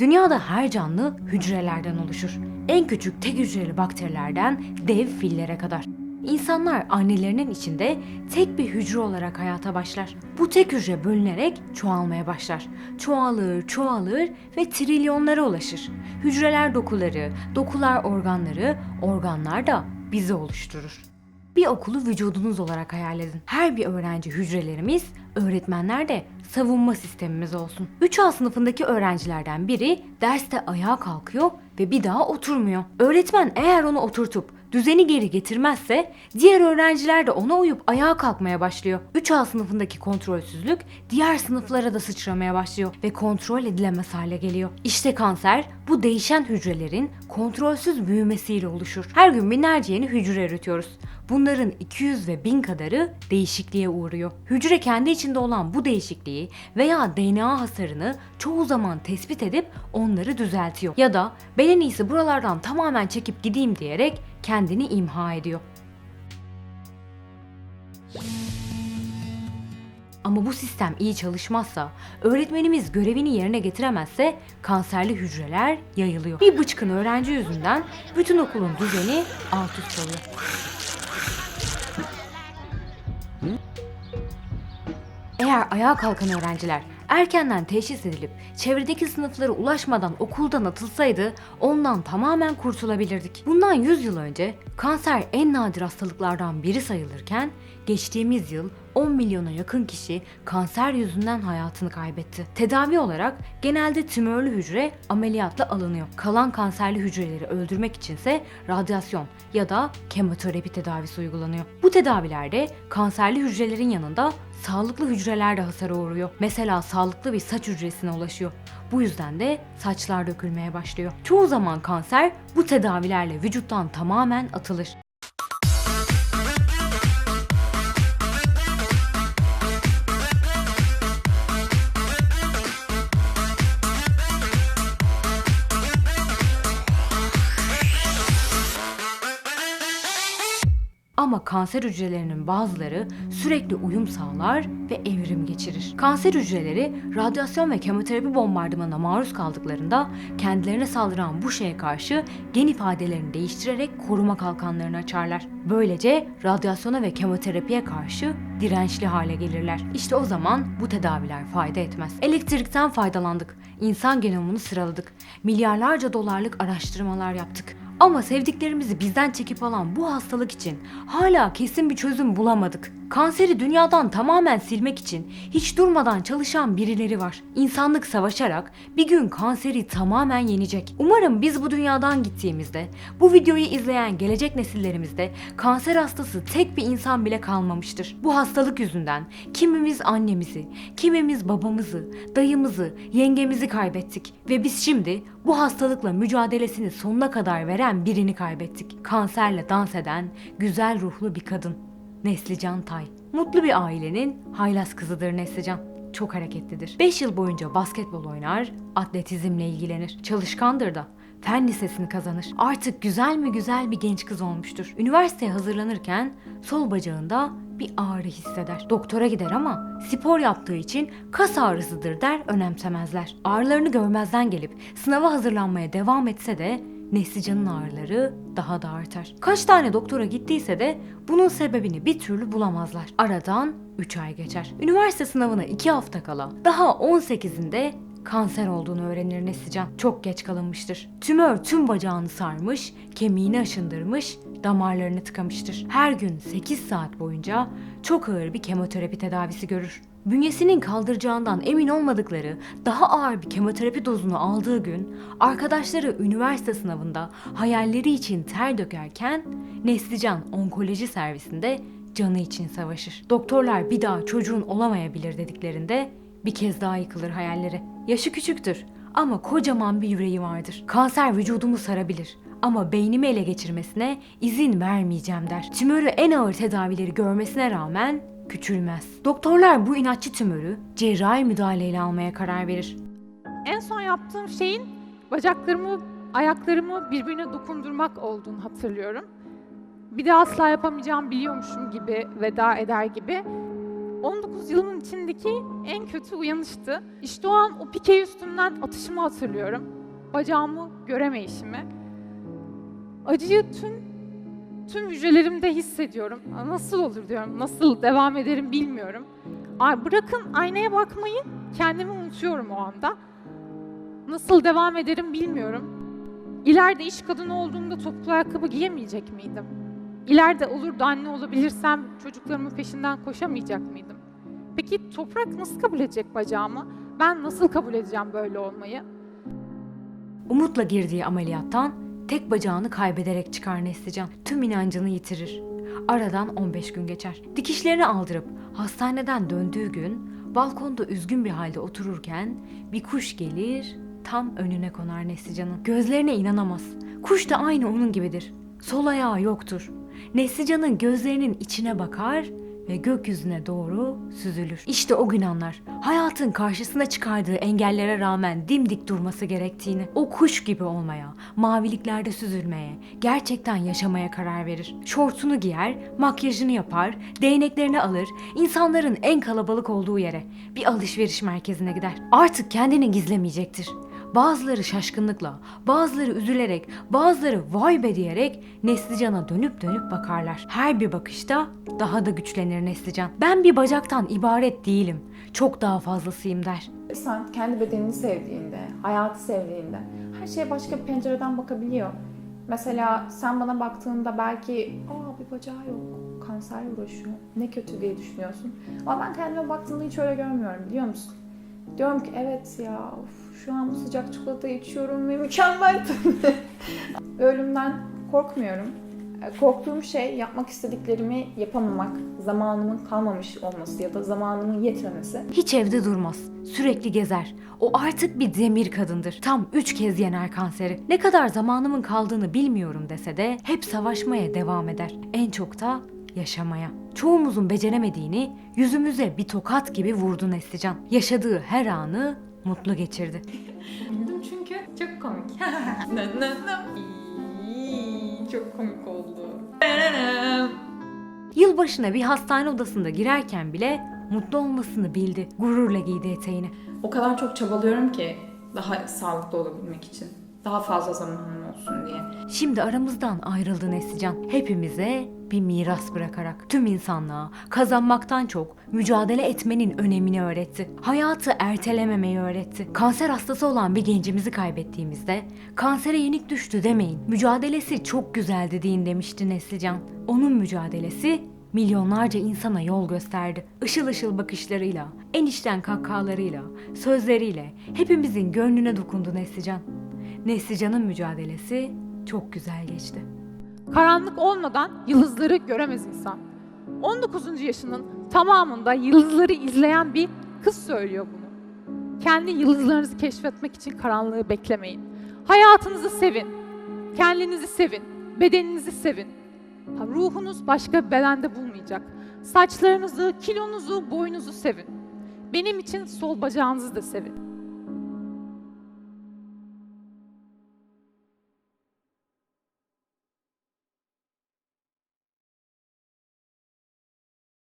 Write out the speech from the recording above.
Dünyada her canlı hücrelerden oluşur. En küçük tek hücreli bakterilerden dev fillere kadar. İnsanlar annelerinin içinde tek bir hücre olarak hayata başlar. Bu tek hücre bölünerek çoğalmaya başlar. Çoğalır, çoğalır ve trilyonlara ulaşır. Hücreler dokuları, dokular organları, organlar da bizi oluşturur. Bir okulu vücudunuz olarak hayal edin. Her bir öğrenci hücrelerimiz, öğretmenler de savunma sistemimiz olsun. 3A sınıfındaki öğrencilerden biri derste ayağa kalkıyor ve bir daha oturmuyor. Öğretmen eğer onu oturtup düzeni geri getirmezse diğer öğrenciler de ona uyup ayağa kalkmaya başlıyor. 3A sınıfındaki kontrolsüzlük diğer sınıflara da sıçramaya başlıyor ve kontrol edilemez hale geliyor. İşte kanser bu değişen hücrelerin kontrolsüz büyümesiyle oluşur. Her gün binlerce yeni hücre üretiyoruz. Bunların 200 ve 1000 kadarı değişikliğe uğruyor. Hücre kendi içinde olan bu değişikliği veya DNA hasarını çoğu zaman tespit edip onları düzeltiyor. Ya da ben en iyisi buralardan tamamen çekip gideyim diyerek kendini imha ediyor. Ama bu sistem iyi çalışmazsa, öğretmenimiz görevini yerine getiremezse kanserli hücreler yayılıyor. Bir bıçkın öğrenci yüzünden bütün okulun düzeni alt üst oluyor. Eğer ayağa kalkan öğrenciler erkenden teşhis edilip çevredeki sınıflara ulaşmadan okuldan atılsaydı ondan tamamen kurtulabilirdik. Bundan 100 yıl önce kanser en nadir hastalıklardan biri sayılırken geçtiğimiz yıl 10 milyona yakın kişi kanser yüzünden hayatını kaybetti. Tedavi olarak genelde tümörlü hücre ameliyatla alınıyor. Kalan kanserli hücreleri öldürmek içinse radyasyon ya da kemoterapi tedavisi uygulanıyor. Bu tedavilerde kanserli hücrelerin yanında sağlıklı hücreler de hasara uğruyor. Mesela sağlıklı bir saç hücresine ulaşıyor. Bu yüzden de saçlar dökülmeye başlıyor. Çoğu zaman kanser bu tedavilerle vücuttan tamamen atılır. Ama kanser hücrelerinin bazıları sürekli uyum sağlar ve evrim geçirir. Kanser hücreleri radyasyon ve kemoterapi bombardımanına maruz kaldıklarında kendilerine saldıran bu şeye karşı gen ifadelerini değiştirerek koruma kalkanlarını açarlar. Böylece radyasyona ve kemoterapiye karşı dirençli hale gelirler. İşte o zaman bu tedaviler fayda etmez. Elektrikten faydalandık. İnsan genomunu sıraladık. Milyarlarca dolarlık araştırmalar yaptık. Ama sevdiklerimizi bizden çekip alan bu hastalık için hala kesin bir çözüm bulamadık. Kanseri dünyadan tamamen silmek için hiç durmadan çalışan birileri var. İnsanlık savaşarak bir gün kanseri tamamen yenecek. Umarım biz bu dünyadan gittiğimizde bu videoyu izleyen gelecek nesillerimizde kanser hastası tek bir insan bile kalmamıştır. Bu hastalık yüzünden kimimiz annemizi, kimimiz babamızı, dayımızı, yengemizi kaybettik ve biz şimdi bu hastalıkla mücadelesini sonuna kadar veren birini kaybettik. Kanserle dans eden güzel ruhlu bir kadın. Neslican Tay. Mutlu bir ailenin haylaz kızıdır Neslican. Çok hareketlidir. 5 yıl boyunca basketbol oynar, atletizmle ilgilenir. Çalışkandır da. Fen lisesini kazanır. Artık güzel mi güzel bir genç kız olmuştur. Üniversiteye hazırlanırken sol bacağında bir ağrı hisseder. Doktora gider ama spor yaptığı için kas ağrısıdır der önemsemezler. Ağrılarını görmezden gelip sınava hazırlanmaya devam etse de Neslican'ın ağrıları daha da artar. Kaç tane doktora gittiyse de bunun sebebini bir türlü bulamazlar. Aradan 3 ay geçer. Üniversite sınavına 2 hafta kala daha 18'inde kanser olduğunu öğrenir Neslican. Çok geç kalınmıştır. Tümör tüm bacağını sarmış, kemiğini aşındırmış, damarlarını tıkamıştır. Her gün 8 saat boyunca çok ağır bir kemoterapi tedavisi görür. Bünyesinin kaldıracağından emin olmadıkları daha ağır bir kemoterapi dozunu aldığı gün arkadaşları üniversite sınavında hayalleri için ter dökerken Neslican onkoloji servisinde canı için savaşır. Doktorlar bir daha çocuğun olamayabilir dediklerinde bir kez daha yıkılır hayalleri. Yaşı küçüktür ama kocaman bir yüreği vardır. Kanser vücudumu sarabilir ama beynimi ele geçirmesine izin vermeyeceğim der. Tümörü en ağır tedavileri görmesine rağmen küçülmez. Doktorlar bu inatçı tümörü cerrahi müdahaleyle almaya karar verir. En son yaptığım şeyin bacaklarımı, ayaklarımı birbirine dokundurmak olduğunu hatırlıyorum. Bir de asla yapamayacağım biliyormuşum gibi veda eder gibi 19 yılın içindeki en kötü uyanıştı. İşte o an o pike üstünden atışımı hatırlıyorum. Bacağımı göremeyişimi. Acıyı tüm tüm hücrelerimde hissediyorum. Nasıl olur diyorum, nasıl devam ederim bilmiyorum. Ay bırakın aynaya bakmayı, kendimi unutuyorum o anda. Nasıl devam ederim bilmiyorum. İleride iş kadını olduğumda topuklu ayakkabı giyemeyecek miydim? İleride olur da anne olabilirsem çocuklarımın peşinden koşamayacak mıydım? Peki toprak nasıl kabul edecek bacağımı? Ben nasıl kabul edeceğim böyle olmayı? Umutla girdiği ameliyattan tek bacağını kaybederek çıkar Neslican. Tüm inancını yitirir. Aradan 15 gün geçer. Dikişlerini aldırıp hastaneden döndüğü gün balkonda üzgün bir halde otururken bir kuş gelir tam önüne konar Neslican'ın. Gözlerine inanamaz. Kuş da aynı onun gibidir. Sol ayağı yoktur. Neslican'ın gözlerinin içine bakar ve gökyüzüne doğru süzülür. İşte o gün anlar. Hayatın karşısına çıkardığı engellere rağmen dimdik durması gerektiğini, o kuş gibi olmaya, maviliklerde süzülmeye, gerçekten yaşamaya karar verir. Şortunu giyer, makyajını yapar, değneklerini alır, insanların en kalabalık olduğu yere, bir alışveriş merkezine gider. Artık kendini gizlemeyecektir. Bazıları şaşkınlıkla, bazıları üzülerek, bazıları vay be diyerek Neslican'a dönüp dönüp bakarlar. Her bir bakışta daha da güçlenir Neslican. Ben bir bacaktan ibaret değilim. Çok daha fazlasıyım der. Sen kendi bedenini sevdiğinde, hayatı sevdiğinde her şeye başka bir pencereden bakabiliyor. Mesela sen bana baktığında belki aa bir bacağı yok, kanserle uğraşıyor, ne kötü diye düşünüyorsun. Ama ben kendime baktığımda hiç öyle görmüyorum biliyor musun? Diyorum ki evet ya of, şu an bu sıcak çikolata içiyorum ve mükemmel. Ölümden korkmuyorum. E, Korktuğum şey yapmak istediklerimi yapamamak, zamanımın kalmamış olması ya da zamanımın yetmemesi. Hiç evde durmaz. Sürekli gezer. O artık bir demir kadındır. Tam üç kez yener kanseri. Ne kadar zamanımın kaldığını bilmiyorum dese de hep savaşmaya devam eder. En çok da yaşamaya. Çoğumuzun beceremediğini yüzümüze bir tokat gibi vurdu Neslican. Yaşadığı her anı mutlu geçirdi. Güldüm çünkü çok komik. İyi, çok komik oldu. Yılbaşına bir hastane odasında girerken bile mutlu olmasını bildi. Gururla giydi eteğini. O kadar çok çabalıyorum ki daha sağlıklı olabilmek için. Daha fazla zamanım. Şimdi aramızdan ayrıldı Neslican. Hepimize bir miras bırakarak tüm insanlığa kazanmaktan çok mücadele etmenin önemini öğretti. Hayatı ertelememeyi öğretti. Kanser hastası olan bir gencimizi kaybettiğimizde kansere yenik düştü demeyin. Mücadelesi çok güzeldi deyin demişti Neslican. Onun mücadelesi milyonlarca insana yol gösterdi. Işıl ışıl bakışlarıyla, en içten kahkahalarıyla, sözleriyle hepimizin gönlüne dokundu Neslican. Neslican'ın mücadelesi çok güzel geçti. Karanlık olmadan yıldızları göremez insan. 19. yaşının tamamında yıldızları izleyen bir kız söylüyor bunu. Kendi yıldızlarınızı keşfetmek için karanlığı beklemeyin. Hayatınızı sevin. Kendinizi sevin. Bedeninizi sevin. Ruhunuz başka bir bedende bulmayacak. Saçlarınızı, kilonuzu, boyunuzu sevin. Benim için sol bacağınızı da sevin.